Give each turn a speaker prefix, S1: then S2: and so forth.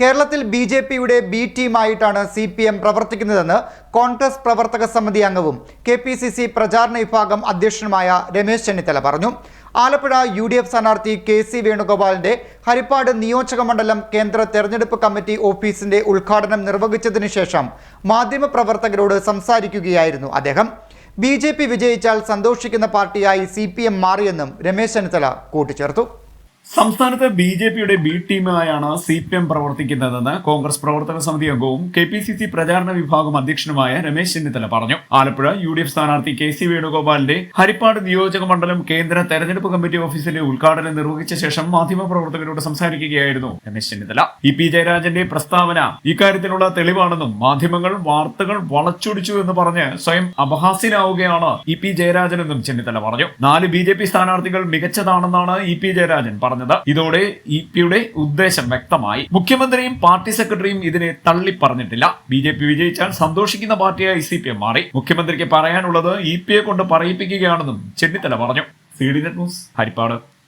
S1: കേരളത്തിൽ B J പിയുടെ B ടീമായിട്ടാണ് സി പി എം പ്രവർത്തിക്കുന്നതെന്ന് കോൺഗ്രസ് പ്രവർത്തക സമിതി അംഗവും കെ പി സി സി പ്രചാരണ വിഭാഗം അധ്യക്ഷനുമായ രമേശ് ചെന്നിത്തല പറഞ്ഞു. ആലപ്പുഴ യു ഡി എഫ് സ്ഥാനാർത്ഥി കെ സി വേണുഗോപാലിന്റെ ഹരിപ്പാട് നിയോജക മണ്ഡലം കേന്ദ്ര തെരഞ്ഞെടുപ്പ് കമ്മിറ്റി ഓഫീസിന്റെ ഉദ്ഘാടനം നിർവഹിച്ചതിനു ശേഷം മാധ്യമപ്രവർത്തകരോട് സംസാരിക്കുകയായിരുന്നു അദ്ദേഹം. ബി ജെ പി വിജയിച്ചാൽ സന്തോഷിക്കുന്ന പാർട്ടിയായി സി പി എം മാറിയെന്നും രമേശ് ചെന്നിത്തല കൂട്ടിച്ചേർത്തു.
S2: സംസ്ഥാനത്ത് ബി ജെ പിയുടെ ബി ടീമായാണ് സി പി എം പ്രവർത്തിക്കുന്നതെന്ന് കോൺഗ്രസ് പ്രവർത്തക സമിതി അംഗവും കെ പി സി സി പ്രചാരണ വിഭാഗം അധ്യക്ഷനുമായ രമേശ് ചെന്നിത്തല പറഞ്ഞു. ആലപ്പുഴ യു ഡി എഫ് സ്ഥാനാർത്ഥി കെ സി വേണുഗോപാലിന്റെ ഹരിപ്പാട് നിയോജക മണ്ഡലം കേന്ദ്ര തെരഞ്ഞെടുപ്പ് കമ്മിറ്റി ഓഫീസിലെ ഉദ്ഘാടനം നിർവഹിച്ച ശേഷം മാധ്യമപ്രവർത്തകരോട് സംസാരിക്കുകയായിരുന്നു രമേശ് ചെന്നിത്തല. ഇ പി ജയരാജന്റെ പ്രസ്താവന ഇക്കാര്യത്തിനുള്ള തെളിവാണെന്നും മാധ്യമങ്ങൾ വാർത്തകൾ വളച്ചൊടിച്ചു എന്ന് പറഞ്ഞ് സ്വയം അപഹാസ്യനാവുകയാണ് ഇ പി ജയരാജനെന്നും ചെന്നിത്തല പറഞ്ഞു. നാല് ബി ജെ പി സ്ഥാനാർത്ഥികൾ മികച്ചതാണെന്നാണ് ഇ പി ജയരാജൻ പറഞ്ഞത്. ഇതോടെ ഇ പിയുടെ ഉദ്ദേശം വ്യക്തമായി. മുഖ്യമന്ത്രിയും പാർട്ടി സെക്രട്ടറിയും ഇതിനെ തള്ളി പറഞ്ഞിട്ടില്ല ബി ജെ പി വിജയിച്ചാൽ സന്തോഷിക്കുന്ന പാർട്ടിയായി സി പി എം മാറി. മുഖ്യമന്ത്രിക്ക് പറയാനുള്ളത് ഇ പിയെ കൊണ്ട് പറയിപ്പിക്കുകയാണെന്നും ചെന്നിത്തല പറഞ്ഞു. C D net news Harippad.